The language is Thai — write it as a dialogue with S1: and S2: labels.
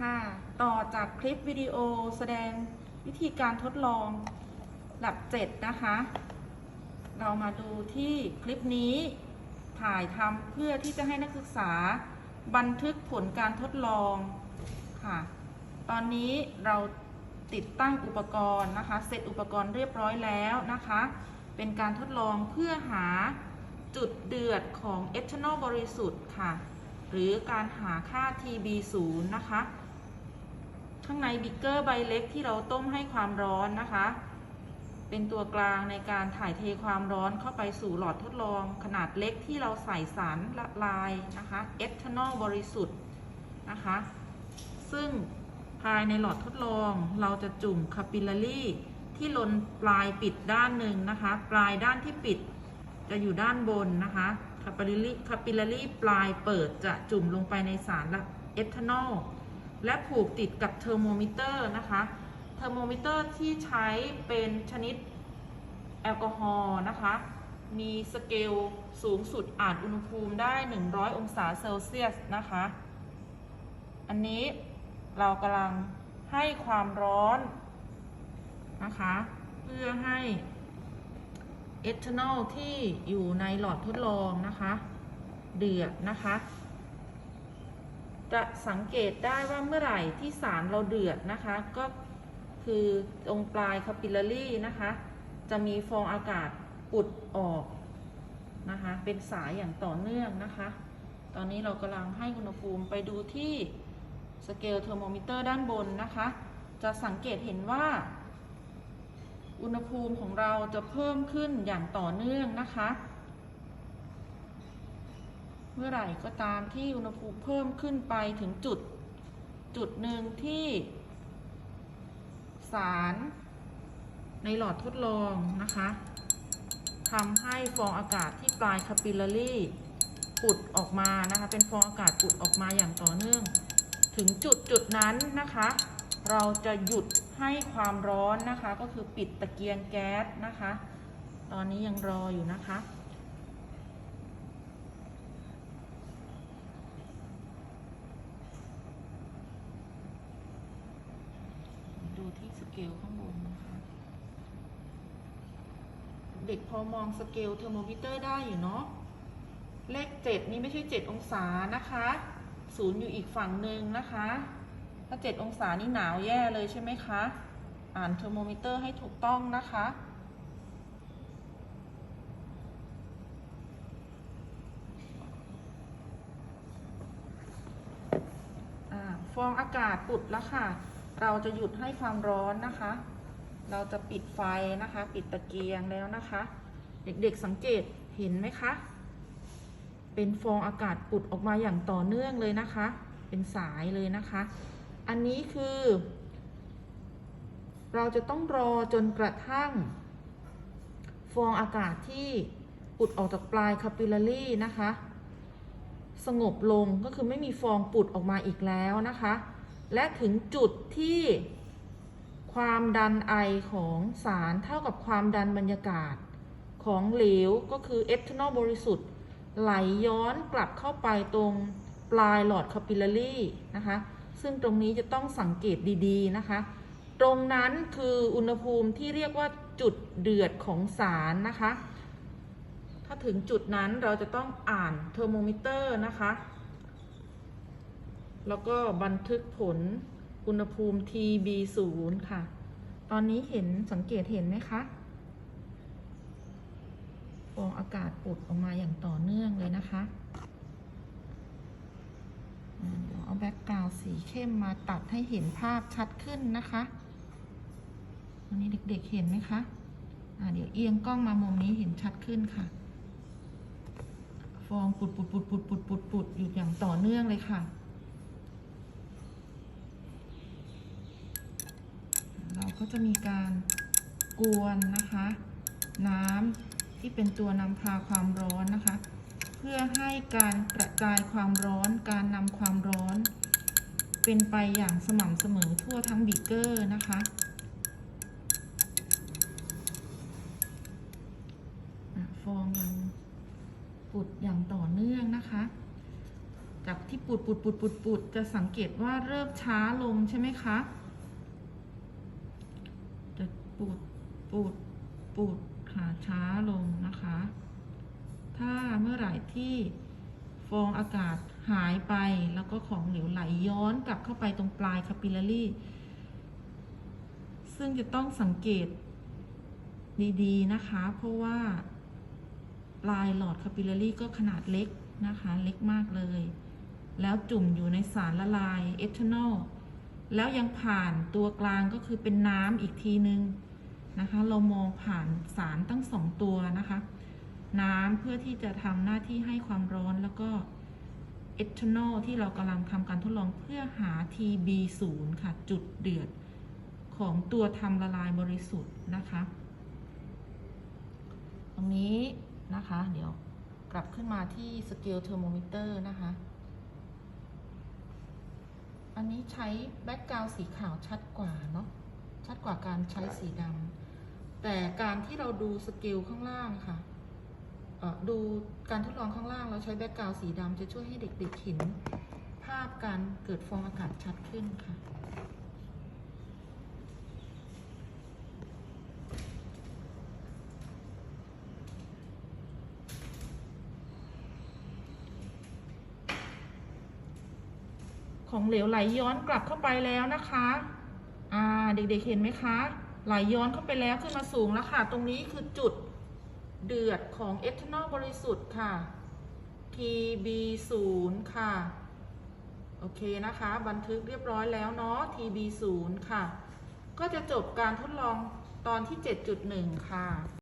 S1: ค่ะต่อจากคลิปวิดีโอแสดงวิธีการทดลองหลับเจ็ดนะคะ เรามาดูที่คลิปนี้ถ่ายทำเพื่อที่จะให้นักศึกษาบันทึกผลการทดลองค่ะ ตอนนี้เราติดตั้งอุปกรณ์นะคะ เสร็จอุปกรณ์เรียบร้อยแล้วนะคะ เป็นการทดลองเพื่อหาจุดเดือดของเอทานอลบริสุทธิ์ค่ะ หรือการหาค่า TB0 นะคะ ข้างในบิกเกอร์ใบเล็กที่เราต้มให้ความร้อนนะคะ เป็นตัวกลางในการถ่ายเทความร้อนเข้าไปสู่หลอดทดลอง ขนาดเล็กที่เราใส่สารละลายนะคะเอทานอลบริสุทธิ์นะคะ ซึ่งภายในหลอดทดลองเราจะจุ่มคาปิลลารีที่ลนปลายปิดด้านหนึ่งนะคะ ปลายด้านที่ปิดจะอยู่ด้านบนนะคะคาปิลลารีคาปิลลารีปลายเปิดจะจุ่มลงไปในสารละเอทานอล และผูกติดกับเทอร์โมมิเตอร์นะคะ เทอร์โมมิเตอร์ที่ใช้เป็นชนิดแอลกอฮอล์นะคะ มีสเกลสูงสุดอ่านอุณหภูมิได้ 100 องศาเซลเซียสนะคะ อันนี้เรากำลังให้ความร้อนนะคะ เพื่อให้เอทานอลที่อยู่ในหลอดทดลองนะคะ เดือดนะคะ จะสังเกตได้ว่าเมื่อไหร่ที่สารเราเดือดนะคะ ก็คือตรงปลายคาปิลลารีนะคะ จะมีฟองอากาศอุดออกนะคะ เป็นสายอย่างต่อเนื่องนะคะ ตอนนี้เรากำลังให้อุณหภูมิไปดูที่สเกลเทอร์โมมิเตอร์ด้านบนนะคะ จะสังเกตเห็นว่า อุณหภูมิของเราจะเพิ่มขึ้นอย่างต่อเนื่องนะคะ เมื่อไหร่ก็ตามที่อุณหภูมิเพิ่มขึ้นไปถึงจุด จุดหนึ่งที่ สารในหลอดทดลองนะคะทำให้ฟองอากาศที่ปลายคาปิลลารีปุดออกมานะคะ เป็นฟองอากาศปุดออกมาอย่างต่อเนื่อง ถึงจุดจุดนั้นนะคะ เราจะหยุดให้ความร้อนนะคะ ก็คือปิดตะเกียงแก๊สนะคะ ตอนนี้ยังรออยู่นะคะ ดูที่ส เกลข้างบนนะคะ เด็กพอมองสเกลเทอร์โมมิเตอร์ได้อยู่เนาะ เลขเจ็ดนี่ไม่ใช่เจ็ดองศานะคะศูนย์อยู่อีกฝั่งหนึ่งนะคะ ถ้าเจ็ดองศานี่หนาวแย่เลยใช่ไหมคะ อ่านเทอร์โมมิเตอร์ให้ถูกต้องนะคะฟองอากาศปุดแล้วค่ะ เราจะหยุดให้ความร้อนนะคะ เราจะปิดไฟนะคะ ปิดตะเกียงแล้วนะคะ เด็กๆสังเกตเห็นไหมคะ เป็นฟองอากาศปุดออกมาอย่างต่อเนื่องเลยนะคะ เป็นสายเลยนะคะ อันนี้คือ เราจะต้องรอจนกระทั่ง ฟองอากาศที่ปุดออกจากปลายคาปิลลารีนะคะ สงบลงก็คือไม่มีฟองปุดออกมาอีกแล้วนะคะ และถึงจุดที่ความดันไอของสารเท่ากับความดันบรรยากาศของเหลวก็คือเอทานอลบริสุทธิ์ ไหลย้อนกลับเข้าไปตรงปลายหลอดคาปิลลารีนะคะ ซึ่งตรงนี้จะต้องสังเกตดีๆนะคะ ตรงนั้นคืออุณหภูมิที่เรียกว่าจุดเดือดของสารนะคะ ถ้าถึงจุดนั้นเราจะต้องอ่านเทอร์โมมิเตอร์นะคะ แล้วก็บันทึกผลอุณหภูมิ TB0 ค่ะ ตอนนี้เห็นสังเกตเห็นไหมคะฟองอากาศปุดออกมาอย่างต่อเนื่องเลยนะคะเดี๋ยวเอาแบ็กกราวสีเข้มมาตัดให้เห็นภาพชัดขึ้นนะคะอันนี้เด็กๆเห็นไหมคะเดี๋ยวเอียงกล้องมามุมนี้เห็นชัดขึ้นค่ะ ฟองปุดปุดปุดปุดปุดปุดปุดอยู่อย่างต่อเนื่องเลยค่ะ เรา ก็จะมีการกวนนะคะ น้ำที่เป็นตัวนำพาความร้อนนะคะ เพื่อให้การกระจายความร้อน การนำความร้อน เป็นไปอย่างสม่ำเสมอทั่วทั้งบีเกอร์นะคะฟองยังปุดอย่างต่อเนื่องนะคะ จากที่ปูดปูดปูดปูดปูดจะสังเกตว่าเริ่มช้าลงใช่ไหมคะ ปูด ปูด ปูดค่ะช้าลงนะคะ ถ้าเมื่อไหร่ที่ฟองอากาศหายไปแล้วก็ของเหลวไหลย้อนกลับเข้าไปตรงปลายคาปิลลารีซึ่งจะต้องสังเกตดีๆนะคะ เพราะว่า ปลายหลอดคาปิลลารีก็ขนาดเล็กนะคะ เล็กมากเลย แล้วจุ่มอยู่ในสารละลายเอทานอลแล้วยังผ่านตัวกลางก็คือเป็นน้ำอีกทีนึง นะคะ เรามองผ่านสารตั้งสองตัวนะคะ น้ำเพื่อที่จะทำหน้าที่ให้ความร้อนแล้วก็เอทานอลที่เรากำลังทำการทดลองเพื่อหา TB0 ค่ะ จุดเดือดของตัวทำละลายบริสุทธิ์นะคะ ตรงนี้นะคะ เดี๋ยวกลับขึ้นมาที่สเกลเทอร์โมมิเตอร์นะคะ อันนี้ใช้แบ็กกราวสีขาวชัดกว่าเนาะชัดกว่าการใช้สีดำ แต่การที่เราดูสเกลข้างล่างค่ะเอ่อดูการทดลองข้างล่างเราใช้แบ็กกราวสีดำจะช่วยให้เด็กๆเห็นภาพการเกิดฟองอากาศชัดขึ้นค่ะของเหลวไหลย้อนกลับเข้าไปแล้วนะคะ อ่า เด็กๆเห็นไหมคะ ไหลย้อนเข้าไปแล้วขึ้นมาสูงแล้วค่ะ ตรงนี้คือจุดเดือดของเอทานอลบริสุทธิ์ค่ะ TB0 ค่ะ โอเคนะคะ บันทึกเรียบร้อยแล้วเนาะ TB0 ค่ะ ก็จะจบการทดลองตอนที่ 7.1 ค่ะ